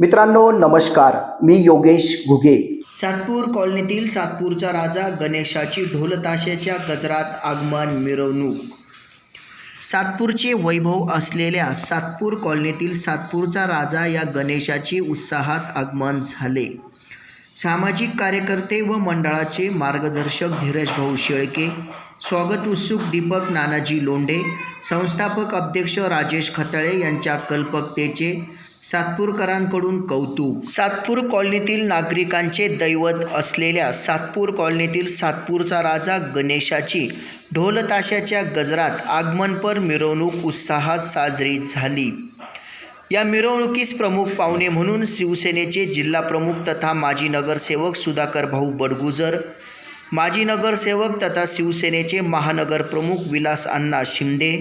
मित्रांनो नमस्कार. मी योगेश घुगे. सातपूर कॉलनीतील सातपूरचा राजा गणेशाची ढोलताशाच्या गजरात आगमन मिरवणूक. सातपूरचे वैभव असलेल्या सातपूर कॉलनीतील सातपूरचा राजा या गणेशाचे उत्साहात आगमन झाले. सामाजिक कार्यकर्ते व मंडळाचे मार्गदर्शक धीरज भाऊ शेळके स्वागत उत्सुक दीपक नानाजी लोंढे संस्थापक अध्यक्ष राजेश खतळे यांच्या कल्पकतेचे सातपूरकरांकडून कौतुक. सातपूर कॉलनीतील नागरिकांचे दैवत असलेल्या सातपूर कॉलनीतील सातपूरचा राजा गणेशाची ढोलताशाच्या गजरात आगमनपर मिरवणूक उत्साहात साजरी झाली. या मिरवणुकीस प्रमुख पाहुणे म्हणून शिवसेनेचे जिल्हाप्रमुख तथा माजी नगरसेवक सुधाकर भाऊ बडगुजर माजी नगरसेवक तथा शिवसेनेचे महानगर प्रमुख विलास अण्णा शिंदे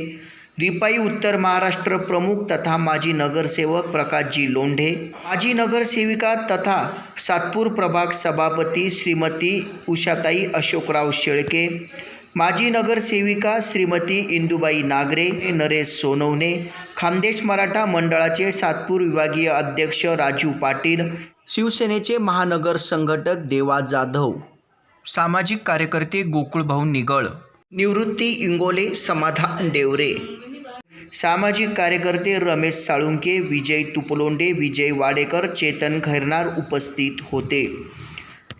रिपाई उत्तर महाराष्ट्र प्रमुख तथा माजी नगरसेवक प्रकाशजी लोंढे माजी नगरसेविका तथा सातपूर प्रभाग सभापती श्रीमती उषाताई अशोकराव शेळके माजी नगरसेविका श्रीमती इंदुबाई नागरे नरेश सोनवणे खानदेश मराठा मंडळाचे सातपूर विभागीय अध्यक्ष राजू पाटील शिवसेनेचे महानगर संघटक देवा जाधव सामाजिक कार्यकर्ते गोकुळभाऊ निगळ निवृत्ती इंगोले समाधान देवरे सामाजिक कार्यकर्ते रमेश साळुंके विजय तुपलोंडे विजय वाडेकर चेतन खैरनार उपस्थित होते.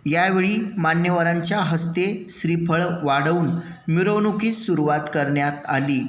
यावेळी मान्यवरांच्या हस्ते श्रीफळ वाढवून मिरवणुकीस सुरुवात करण्यात आली.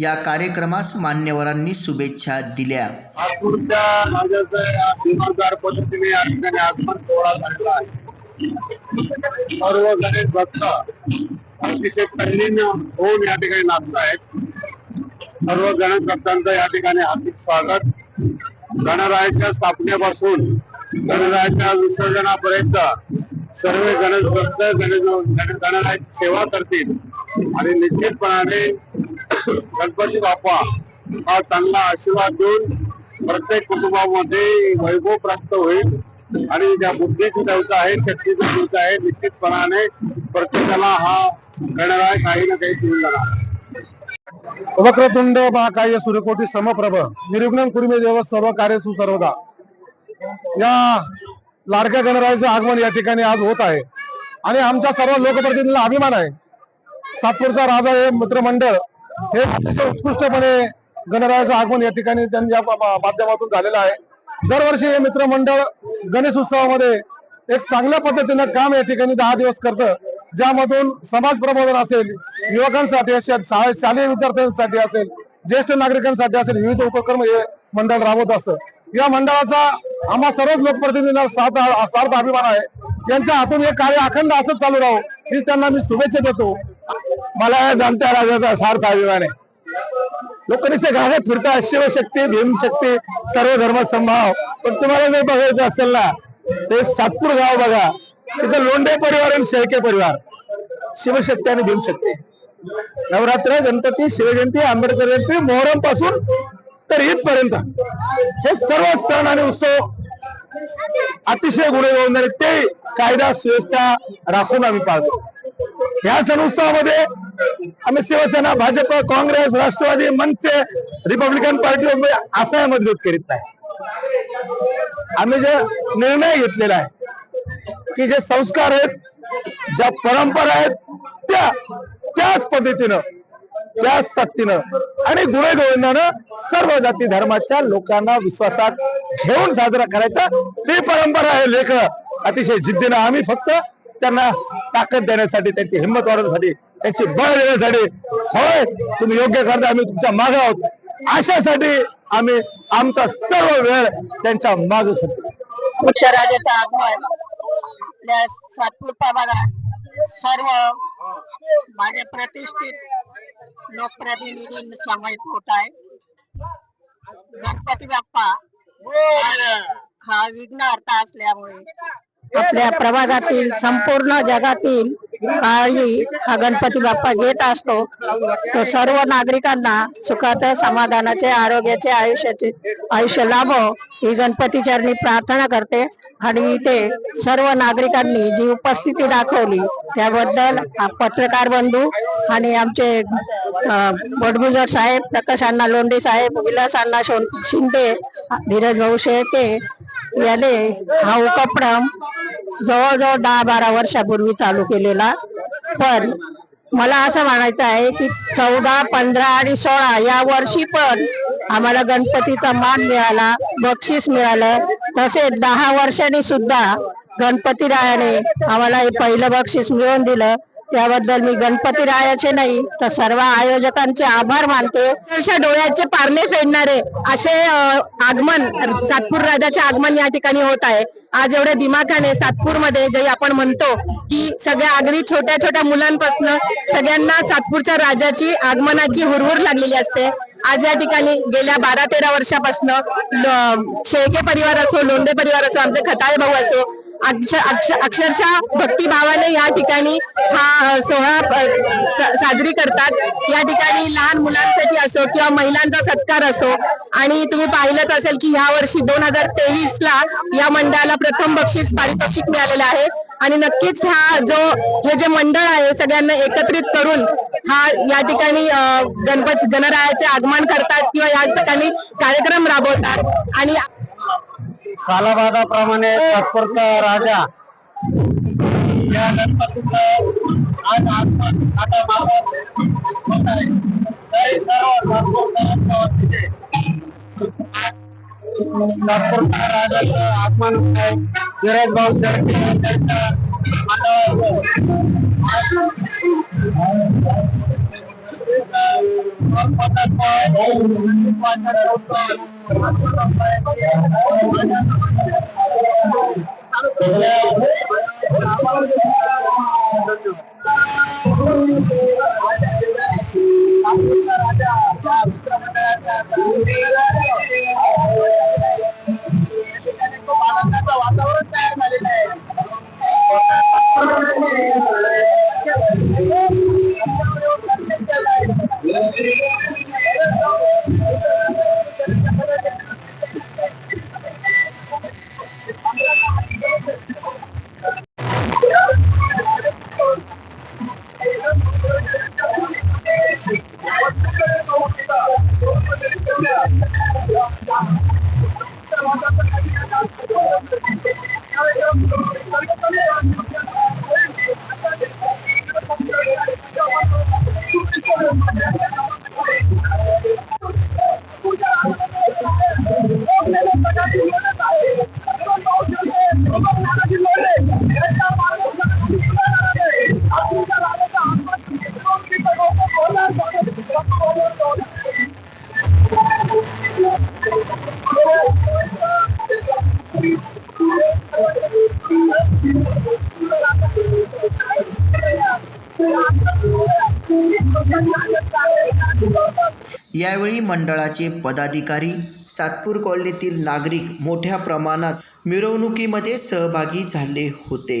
या कार्यक्रमास मान्यवरांनी शुभेच्छा दिल्या. पद्धतीने या ठिकाणी आगमन सोहळा झालेला आहे. सर्व गणेश भक्त अतिशय तल्लीन होऊन या ठिकाणी नाचत आहेत. सर्व गणेश भक्तांचं या ठिकाणी हार्दिक स्वागत. गणरायाच्या स्थापनेपासून गणरायाच्या विसर्जनापर्यंत सर्व गणेश भक्त गणेश गणरायाची सेवा करतील आणि निश्चितपणाने गणपती बाप्पा हा चांगला आशीर्वाद देऊन प्रत्येक कुटुंबामध्ये वैभव प्राप्त होईल. आणि ज्या बुद्धीची देवता आहे शक्तीची देवता आहे निश्चितपणाने प्रत्येकाला हा गणराय काही ना काही देऊन जाणार. वक्रतुंड महाकाय सूर्यकोटी समप्रभ. निर्विघ्न कुर्मे देव सर्व कार्य सुसर्वदा या लाडक्या गणरायाचे आगमन या ठिकाणी आज होत आहे. आणि आमच्या सर्व लोकप्रतिनिधीला अभिमान आहे. सातपूरचा राजा हे मित्रमंडळ हे अतिशय उत्कृष्टपणे गणरायाचं आगमन या ठिकाणी त्यांच्या माध्यमातून झालेलं आहे. दरवर्षी हे मित्रमंडळ गणेश उत्सवामध्ये एक चांगल्या पद्धतीनं काम या ठिकाणी दहा दिवस करतं. ज्यामधून समाज प्रबोधन असेल युवकांसाठी असेल शाळे शालेय विद्यार्थ्यांसाठी असेल ज्येष्ठ नागरिकांसाठी असेल विविध उपक्रम हे मंडळ राबवत असतं. या मंडळाचा आम्हा सर्वच लोकप्रतिनिधींना सार्थ सार्थ अभिमान आहे. यांच्या हातून हे कार्य अखंड असंच चालू राहू हीच त्यांना मी शुभेच्छा देतो. मला या जाणत्या राजाचा सार्थ अभिमान आहे. लोक नुसते गावात फिरतात शिवशक्ती भीमशक्ती सर्व धर्म संभाव पण तुम्हाला जर बघायचं असेल ना ते सातपूर गाव बघा तिथं लोंढे परिवार आणि शेळके परिवार. शिवशक्ती आणि भीमशक्ती. नवरात्र गणपती शिवजयंती आंबेडकर जयंती मोहरमपासून तर ईदपर्यंत हे सर्व सण आणि उत्सव अतिशय गुढे होऊन ते कायदा सुव्यवस्था राखून आम्ही पाळतो. या सण उत्सवामध्ये आम्ही Shiv Sena Bhajap Congress Rashtravadi Manase Republican party असा मतभेद करीत नाही. आम्ही जे निर्णय घेतलेला आहे की जे संस्कार आहेत ज्या परंपरा आहेत त्या त्याच पद्धतीनं त्याच पत्तीनं आणि गुणगोविंदानं सर्व जाती धर्माच्या लोकांना विश्वासात घेऊन साजरा करायचा. ती परंपरा आहे लेखन. अतिशय जिद्दीनं आम्ही फक्त त्यांना ताकद देण्यासाठी त्यांची हिंमत वाढवण्यासाठी त्यांची बळ देण्यासाठी. होय तुम्ही योग्य करता आम्ही तुमच्या मागे आहोत. अशासाठी आम्ही आमचा सर्व वेळ त्यांच्या मागे होतो राजाचं आगमन सर्व माझे प्रतिष्ठित लोकप्रतिनिधी समावेश होत आहे. गणपती बाप्पा हा विघ्न अर्थ असल्यामुळे आपल्या प्रभागातील संपूर्ण जगातील काळजी हा गणपती बाप्पा घेत असतो तो सर्व नागरिकांना सुखात समाधानाचे आरोग्याचे आयुष्याचे आयुष्य लाभो ही गणपती चरणी प्रार्थना करते. आणि इथे सर्व नागरिकांनी जी उपस्थिती दाखवली त्याबद्दल पत्रकार बंधू आणि आमचे अ, बडगुजर साहेब प्रकाश अण्णा लोंढे साहेब विलास अण्णा शिंदे धीरज भाऊ शेळके याने हा उपक्रम जवळजवळ दहा बारा वर्षापूर्वी चालू केलेला पण मला असं म्हणायचं आहे की चौदा पंधरा आणि सोळा या वर्षी पण आम्हाला गणपतीचा मान मिळाला बक्षीस मिळालं. तसेच दहा वर्षांनी सुद्धा गणपती रायाने आम्हाला हे पहिलं बक्षीस मिळवून दिलं. त्याबद्दल मी गणपती रायाचे नाही तर सर्व आयोजकांचे आभार मानते. अशा डोळ्याचे पारणे फेडणारे असे आगमन सातपूर राजाचे आगमन या ठिकाणी होत आहे. आज एवढ्या दिमाखाने सातपूरमध्ये जे आपण म्हणतो की सगळ्या अगदी छोट्या छोट्या मुलांपासून सगळ्यांना सातपूरच्या राजाची आगमनाची हुरहुर लागलेली असते. आज या ठिकाणी गेल्या बारा तेरा वर्षापासून शेळके परिवार असो लोंढे परिवार असो आमचे खताळे भाऊ असो अक्षरशः भक्तिभावाने या ठिकाणी हा सोहळा साजरी करतात. या ठिकाणी लहान मुलांसाठी असो किंवा महिलांचा सत्कार असो आणि तुम्ही पाहिलंच असेल की ह्या वर्षी दोन हजार तेवीस ला या मंडळाला प्रथम बक्षीस पारितोषिक मिळालेलं आहे. आणि नक्कीच हा जो हे जे मंडळ आहे सगळ्यांना एकत्रित करून हा या ठिकाणी गणपती गणरायाचे आगमन करतात किंवा या ठिकाणी कार्यक्रम राबवतात. आणि सालाबादाप्रमाणे तात्पुरता राजा. या गणपतीचं आज आता आहे. तरी सर्व नागपूरच्या राजाचं आगमन होत आहे. धीरज भाऊ शेळके त्यांच्या Thank you. I'm यावेळी मंडळाचे पदाधिकारी सातपूर कॉलनीतील नागरिक मोठ्या प्रमाणात मिरवणुकीमध्ये सहभागी झाले होते.